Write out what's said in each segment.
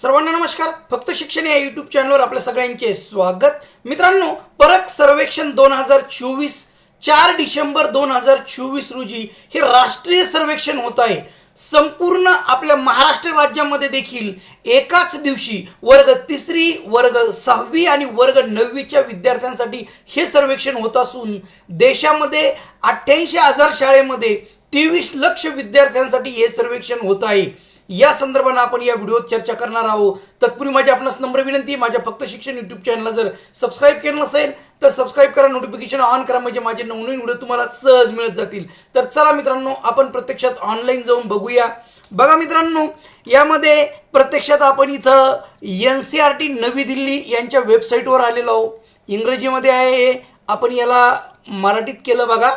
सर्वांना नमस्कार. फक्त शिक्षण या युट्यूब चॅनलवर आपल्या सगळ्यांचे स्वागत. मित्रांनो परक सर्वेक्षण दोन हजार चोवीस चार डिसेंबर दोन हजार चोवीस रोजी हे राष्ट्रीय सर्वेक्षण होत आहे. संपूर्ण आपल्या महाराष्ट्र राज्यामध्ये देखील एकाच दिवशी वर्ग तिसरी वर्ग सहावी आणि वर्ग नववीच्या विद्यार्थ्यांसाठी हे सर्वेक्षण होत असून देशामध्ये अठ्ठ्याऐंशी हजार शाळेमध्ये तेवीस लक्ष विद्यार्थ्यांसाठी हे सर्वेक्षण होत आहे. या संदर्भानं आपण या व्हिडिओत चर्चा करणार आहोत. तत्पूर्वी माझी आपणास नम्र विनंती माझ्या फक्त शिक्षण युट्यूब चॅनलला जर सबस्क्राईब केलं नसेल तर सबस्क्राईब करा नोटिफिकेशन ऑन करा म्हणजे माझे नवनवीन व्हिडिओ तुम्हाला सहज मिळत जातील. तर चला मित्रांनो आपण प्रत्यक्षात ऑनलाईन जाऊन बघूया. बघा मित्रांनो यामध्ये प्रत्यक्षात आपण इथं एन सी आर टी नवी दिल्ली यांच्या वेबसाईटवर आलेलो आहोत. इंग्रजीमध्ये आहे हे. आपण याला मराठीत केलं बघा.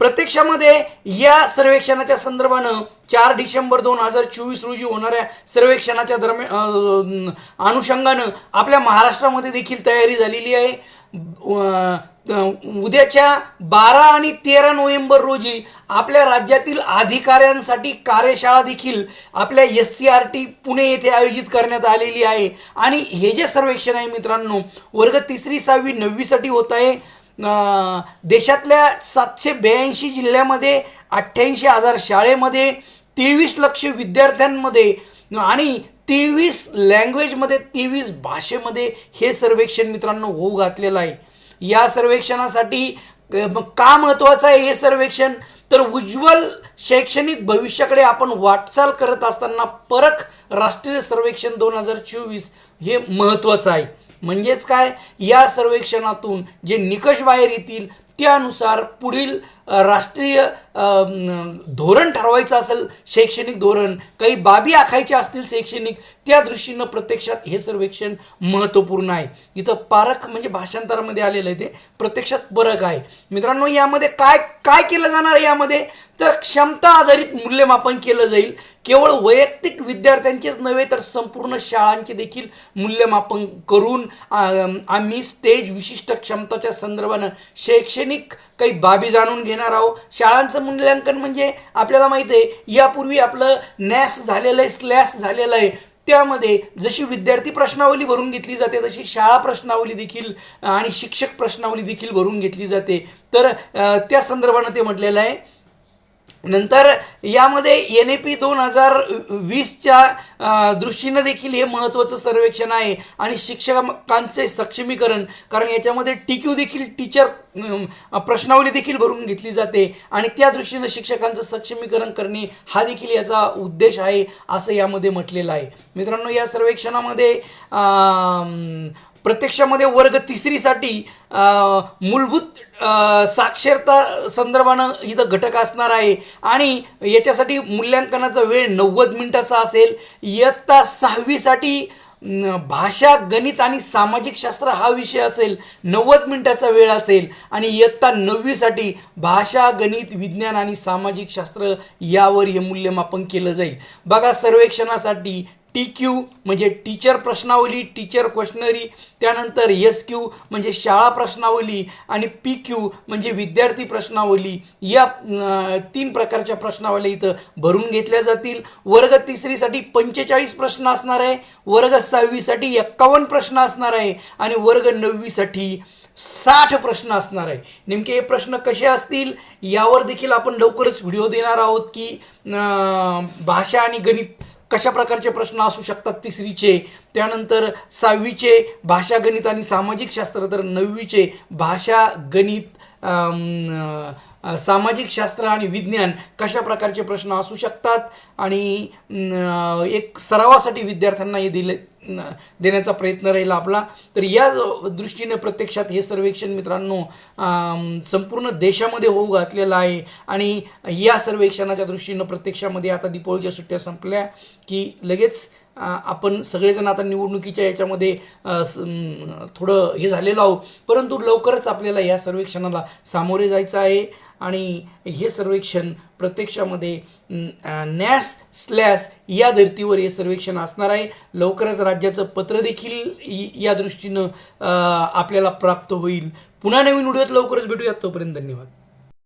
प्रत्यक्षामध्ये या सर्वेक्षणाच्या संदर्भानं चार डिसेंबर दोन हजार चोवीस रोजी होणाऱ्या सर्वेक्षणाच्या दरम्यान अनुषंगानं आपल्या महाराष्ट्रामध्ये देखील तयारी झालेली आहे. उद्याच्या बारा आणि तेरा नोव्हेंबर रोजी आपल्या राज्यातील अधिकाऱ्यांसाठी कार्यशाळा देखील आपल्या S C R T Pune येथे आयोजित करण्यात आलेली आहे. आणि हे जे सर्वेक्षण आहे मित्रांनो वर्ग तिसरी सहावी नववीसाठी होत आहे. देशातल्या सातशे ब्याऐंशी जिल्ह्यामध्ये अठ्ठ्याऐंशी हजार शाळेमध्ये तेवीस लक्ष विद्यार्थ्यांमध्ये आणि तेवीस लँग्वेजमध्ये तेवीस भाषेमध्ये हे सर्वेक्षण मित्रांनो होऊ घातलेलं आहे. या सर्वेक्षणासाठी का महत्त्वाचं आहे हे सर्वेक्षण? तर उज्ज्वल शैक्षणिक भविष्याकडे आपण वाटचाल करत असताना परख राष्ट्रीय सर्वेक्षण दोन हजार चोवीस हे महत्त्वाचं आहे. म्हणजेच काय? या सर्वेक्षणातून जे निकष बाहेर येतील त्यानुसार पुढील राष्ट्रीय धोरण ठरवायचं असेल शैक्षणिक धोरण काही बाबी आखायच्या असतील शैक्षणिक त्या दृष्टीनं प्रत्यक्षात हे सर्वेक्षण महत्त्वपूर्ण आहे. इथं पारख म्हणजे भाषांतरामध्ये आलेलं आहे ते प्रत्यक्षात परख आहे मित्रांनो यामध्ये काय काय केलं जाणार आहे यामध्ये? तर क्षमता आधारित मूल्यमापन केलं जाईल. केवळ वैयक्तिक विद्यार्थ्यांचेच नव्हे तर संपूर्ण शाळांचे देखील मूल्यमापन करून आम्ही स्टेज विशिष्ट क्षमताच्या संदर्भानं शैक्षणिक काही बाबी जाणून घेणार आहोत. शाळांचं मूल्यांकन म्हणजे आपल्याला माहिती आहे यापूर्वी आपलं नॅस झालेलं आहे स्लॅस झालेलं आहे. त्यामध्ये जशी विद्यार्थी प्रश्नावली भरून घेतली जाते तशी शाळा प्रश्नावली देखील आणि शिक्षक प्रश्नावली देखील भरून घेतली जाते. तर त्या संदर्भानं ते म्हटलेलं आहे. नंतर यामध्ये एन ए पी दोन हजार वीसच्या दृष्टीनं देखील हे महत्त्वाचं सर्वेक्षण आहे. आणि शिक्षकांचे सक्षमीकरण कारण याच्यामध्ये टी क्यू देखील टीचर प्रश्नावली देखील भरून घेतली जाते. आणि त्या दृष्टीनं शिक्षकांचं सक्षमीकरण करणे हा देखील याचा उद्देश आहे असं यामध्ये म्हटलेलं आहे. मित्रांनो या सर्वेक्षणामध्ये प्रत्यक्षामध्ये वर्ग तिसरीसाठी मूलभूत साक्षरता संदर्भानं इथं घटक असणार आहे. आणि याच्यासाठी मूल्यांकनाचा वेळ नव्वद मिनिटाचा असेल. इयत्ता सहावीसाठी भाषा गणित आणि सामाजिक शास्त्र हा विषय असेल. नव्वद मिनिटाचा वेळ असेल. आणि इयत्ता नववीसाठी भाषा गणित विज्ञान आणि सामाजिक शास्त्र यावर हे मूल्यमापन केलं जाईल. बघा सर्वेक्षणासाठी टी क्यू म्हणजे टीचर प्रश्नावली टीचर क्वेश्चनरी त्यानंतर एस क्यू म्हणजे शाळा प्रश्नावली आणि पी क्यू म्हणजे विद्यार्थी प्रश्नावली. या तीन प्रकारच्या प्रश्नावल्या इथं भरून घेतल्या जातील. वर्ग तिसरीसाठी पंचेचाळीस प्रश्न असणार आहे. वर्ग सहावीसाठी एक्कावन्न प्रश्न असणार आहे. आणि वर्ग नववीसाठी साठ प्रश्न असणार आहे. नेमके हे प्रश्न कसे असतील? यावर देखील आपण लवकरच व्हिडिओ देणार आहोत की भाषा आणि गणित कशा प्रकारचे प्रश्न असू शकतात तिसरीचे? त्यानंतर सहावीचे भाषा गणित आणि सामाजिक शास्त्र. तर नववीचे भाषा गणित सामाजिक शास्त्र आणि विज्ञान कशा प्रकारचे प्रश्न असू शकतात? आणि एक सरावासाठी विद्यार्थ्यांना हे दिले देण्याचा प्रयत्न राहील आपला. तर या दृष्टीने प्रत्यक्षात हे सर्वेक्षण मित्रांनो संपूर्ण देशामध्ये होऊ घातलेलं आहे. आणि या सर्वेक्षणाच्या दृष्टीनं प्रत्यक्षामध्ये आता दीपावलीच्या सुट्ट्या संपल्या की लगेच आपण सगळेजण आता निवडणुकीच्या याच्यामध्ये थोडं हे झालेलो आहोत. परंतु लवकरच आपल्याला या सर्वेक्षणाला सामोरे जायचं आहे आणि हे सर्वेक्षण प्रत्यक्षामध्ये नॅस स्लॅस या धर्तीवर हे सर्वेक्षण असणार आहे. लवकरच राज्याचं पत्र देखील या दृष्टीनं आपल्याला प्राप्त होईल. पुन्हा नवीन व्हिडिओत लवकरच भेटूयात. तोपर्यंत धन्यवाद.